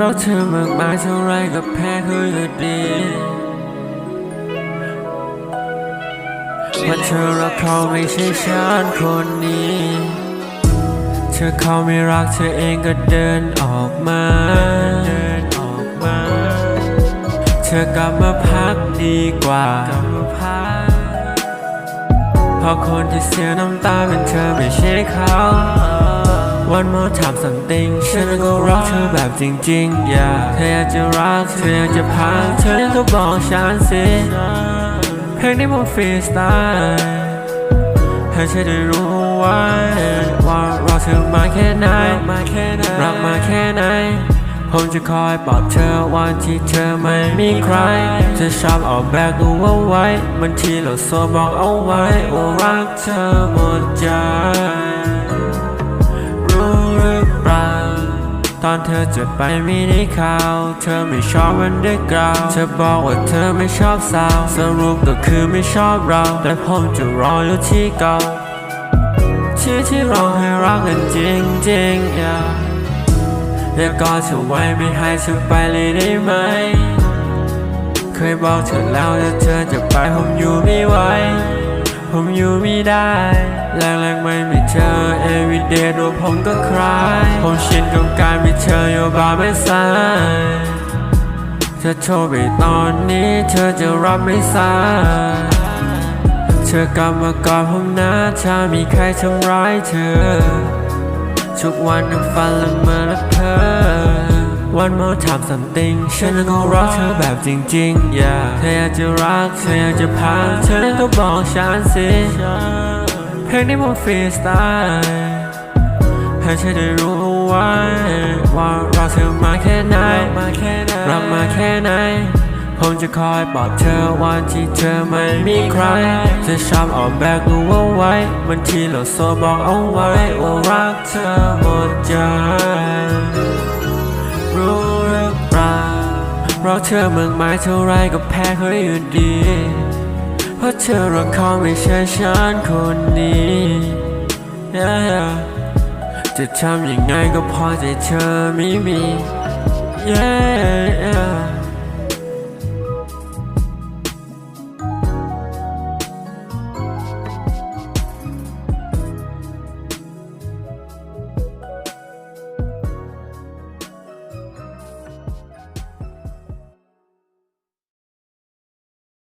รักเธอมากมายเท่าไรก็แพร่เ mãi trong rai gặp phe กเขาไม่ใช่ฉันคนนี้ เธอเขาไม่รักเธอเองก็เดินออกมาเดินออกมา เธอกลับมาพักดีกว่า พักเพราะคนที่เสียน้ำตาเป็นเธอไม่ใช่เขา One more time something ฉันก็รักเธอแบบจริงๆ yeah เธออยากจะรัก เธออยากจะพัก เธอก็บอกฉันสิเพลงนี้ผมฟรีสไตล์ให้เธอได้รู้ไว้ว่ารักเธอมาแค่ไหนรักมาแค่ไหน ผมจะคอยปลอบเธอวันที่เธอไม่มีใคร จะชอบเอาแบกรู้เอาไว้มันที่เราโซบอกเอาไว้ว่ารักเธอหมดใจ รู้หรือเปล่า ตอนเธอจะไปไม่ได้ข่าว เธอไม่ชอบมันได้กล่าว เธอบอกว่าเธอไม่ชอบสาว สรุปก็คือไม่ชอบเรา แต่ผมจะรออยู่ที่เก่าที่ที่เราให้รักกันจริงจริงๆอ ย่าอย่ากอดเธอไว้ไม่ให้เธอไปเลยได้ไหม เคยบอกเธอแล้วแต่เธอจะไปผมอยู่ไม่ไหว ผมอยู่ไม่ได้แรงๆไม่มีเธอ everyday ตัวผมก็คลายผมชินกับการมีเธออยู่บ้าไม่สายเธอโทรไปตอนนี้เธอจะรับไม่สายเธอกลับมากอดผมนะถ้ามีใครทำร้ายเธอ ทุกวันนั่งฝันละเมอและเพ้อ One more time something ฉันก็รักเธอแบบจริงๆ yeah เธออยากจะรัก เธออยากจะพักเธอก็บอกฉันสิเพลงนี้ผมฟรีสไตล์ให้เธอได้รู้ไว้ว่ารักเธอมาแค่ไหนรักมาแค่ไหน ผมจะคอยปลอบเธอวันที่เธอไม่มีใครจะชอบเอาแบกรู้เอาไว้มันที่เราโซบอกเอาไว้ว่ารักเธอหมดใจรู้หรือเปล่าเพรักเธอเมากมายเท่าไรก็แพ้เขาอยู่ดี เพราะเธอรักเขาไม่ใช่ฉันคนนี้ yeah, yeah. จะทำยังไงก็พอใจเธอไม่มี yeah, yeah.